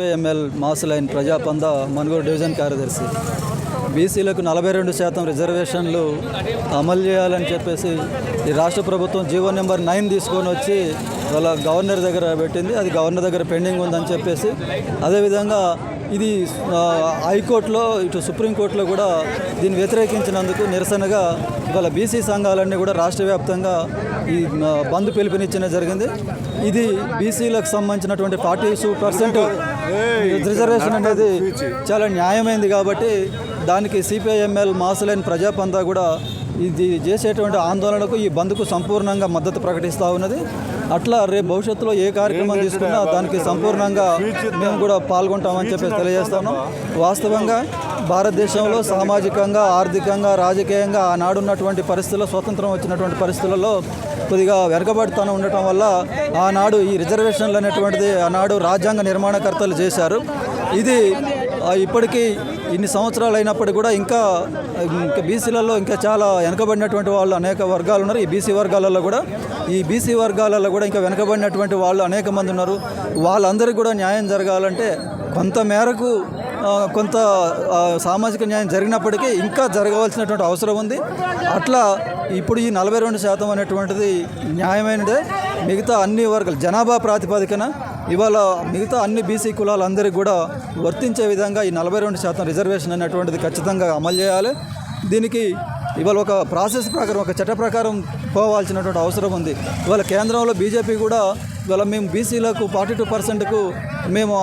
ML మాసులైన్ ప్రజాపంద Munugode division కార్యదర్శి. బీసీలకు నలభై రెండు శాతం రిజర్వేషన్లు అమలు చేయాలని చెప్పేసి ఈ రాష్ట్ర ప్రభుత్వం జీవో నెంబర్ నైన్ తీసుకొని వచ్చి వాళ్ళ గవర్నర్ దగ్గర పెట్టింది. అది గవర్నర్ దగ్గర పెండింగ్ ఉందని చెప్పేసి. అదేవిధంగా ఇది హైకోర్టులో ఇటు సుప్రీంకోర్టులో కూడా దీన్ని వ్యతిరేకించినందుకు నిరసనగా ఇవాళ బీసీ సంఘాలన్నీ కూడా రాష్ట్ర వ్యాప్తంగా ఈ బంద్ పిలుపునిచ్చిన జరిగింది. ఇది బీసీలకు సంబంధించినటువంటి ఫార్టీ టూ పర్సెంట్ రిజర్వేషన్ అనేది చాలా న్యాయమైంది కాబట్టి దానికి సిపిఐఎంఎల్ మాసులైన ప్రజాపంతా కూడా ఇది చేసేటువంటి ఆందోళనకు ఈ బంద్కు సంపూర్ణంగా మద్దతు ప్రకటిస్తూ ఉన్నది. అట్లా రేపు భవిష్యత్తులో ఏ కార్యక్రమం తీసుకున్నా దానికి సంపూర్ణంగా మేము కూడా పాల్గొంటామని చెప్పేసి తెలియజేస్తున్నాం వాస్తవంగా భారతదేశంలో సామాజికంగా ఆర్థికంగా రాజకీయంగా ఆనాడున్నటువంటి పరిస్థితుల్లో స్వతంత్రం వచ్చినటువంటి పరిస్థితులలో కొద్దిగా వెనకబడితనం ఉండటం వల్ల ఆనాడు ఈ రిజర్వేషన్లు అనేటువంటిది ఆనాడు రాజ్యాంగ నిర్మాణకర్తలు చేశారు. ఇది ఇప్పటికీ ఇన్ని సంవత్సరాలు అయినప్పటికీ కూడా ఇంకా ఇంకా బీసీలలో ఇంకా చాలా వెనకబడినటువంటి వాళ్ళు అనేక వర్గాలు ఉన్నారు. ఈ బీసీ వర్గాలలో కూడా ఈ బీసీ వర్గాలలో కూడా ఇంకా వెనకబడినటువంటి వాళ్ళు అనేక మంది ఉన్నారు. వాళ్ళందరికీ కూడా న్యాయం జరగాలంటే కొంత మేరకు కొంత సామాజిక న్యాయం జరిగినప్పటికీ ఇంకా జరగవలసినటువంటి అవసరం ఉంది. అట్లా ఇప్పుడు ఈ నలభై రెండు శాతం అనేటువంటిది న్యాయమైనదే. మిగతా అన్ని వర్గాలు జనాభా ప్రాతిపదికన ఇవాళ మిగతా అన్ని బీసీ కులాలందరికీ కూడా వర్తించే విధంగా ఈ నలభై రెండు శాతం రిజర్వేషన్ అనేటువంటిది ఖచ్చితంగా అమలు చేయాలి. దీనికి ఇవాళ ఒక ప్రాసెస్ ప్రకారం ఒక చట్ట ప్రకారం పోవాల్సినటువంటి అవసరం ఉంది. ఇవాళ కేంద్రంలో బీజేపీ కూడా ఇవాళ మేము బీసీలకు ఫార్టీ టూ పర్సెంట్కు మేము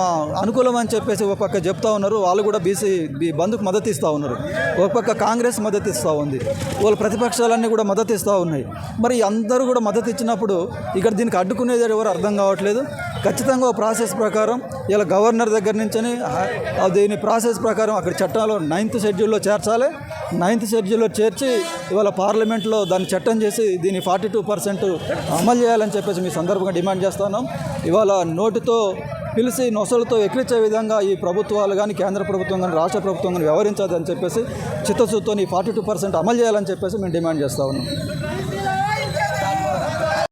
అనుకూలం అని చెప్పేసి ఒక పక్క చెప్తా ఉన్నారు. వాళ్ళు కూడా బీసీ బంధుకు మద్దతు ఇస్తూ ఉన్నారు. ఒక పక్క కాంగ్రెస్ మద్దతు ఇస్తూ ఉంది. వాళ్ళ ప్రతిపక్షాలన్నీ కూడా మద్దతు ఇస్తూ ఉన్నాయి. మరి అందరూ కూడా మద్దతు ఇచ్చినప్పుడు ఇక్కడ దీనికి అడ్డుకునేది ఎవరు అర్థం కావట్లేదు. ఖచ్చితంగా ప్రాసెస్ ప్రకారం ఇలా గవర్నర్ దగ్గర నుంచని దీని ప్రాసెస్ ప్రకారం అక్కడ చట్టంలో నైన్త్ షెడ్యూల్లో చేర్చాలి. నైన్త్ షెడ్యూల్లో చేర్చి ఇవాళ పార్లమెంట్లో దాన్ని చట్టం చేసి దీన్ని ఫార్టీ టూ పర్సెంట్ అమలు చేయాలని చెప్పేసి మీ సందర్భంగా డిమాండ్ చేస్తున్నాం ఇవాళ నోటుతో పిలిచి నొసలతో ఎక్కిరించే విధంగా ఈ ప్రభుత్వాలు కానీ కేంద్ర ప్రభుత్వం కానీ రాష్ట్ర ప్రభుత్వం కానీ వ్యవహరించదని చెప్పేసి చిత్తశుద్ధితో ఈ ఫార్టీ టూ పర్సెంట్ అమలు చేయాలని చెప్పేసి మేము డిమాండ్ చేస్తూ ఉన్నాం.